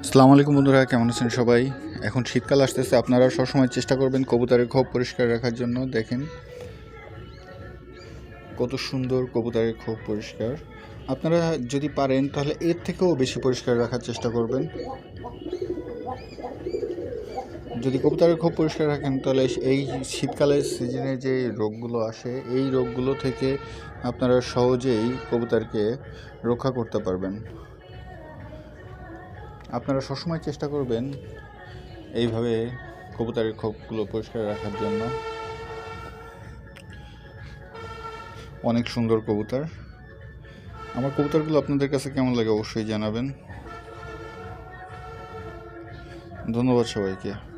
আসসালামু আলাইকুম বন্ধুরা, কেমন আছেন সবাই? এখন শীতকাল আসতেছে আপনারা সবসময় চেষ্টা করবেন কবুতরের খোপ পরিষ্কার রাখার জন্য। দেখেন কত সুন্দর কবুতরের খোপ পরিষ্কার। আপনারা যদি পারেন, তাহলে এর থেকেও বেশি পরিষ্কার রাখার চেষ্টা করবেন। যদি কবুতরের খোপ পরিষ্কার রাখেন, তাহলে এই শীতকালের সিজনে যে রোগগুলো আসে, এই রোগগুলো থেকে আপনারা সহজেই কবুতরকে রক্ষা করতে পারবেন। আপনারা সবসময় চেষ্টা করবেন এইভাবে কবুতরের খোপগুলো পরিষ্কার রাখার জন্য। অনেক সুন্দর কবুতর। আমার কবুতরগুলো আপনাদের কাছে কেমন লাগে অবশ্যই জানাবেন। ধন্যবাদ সবাইকে।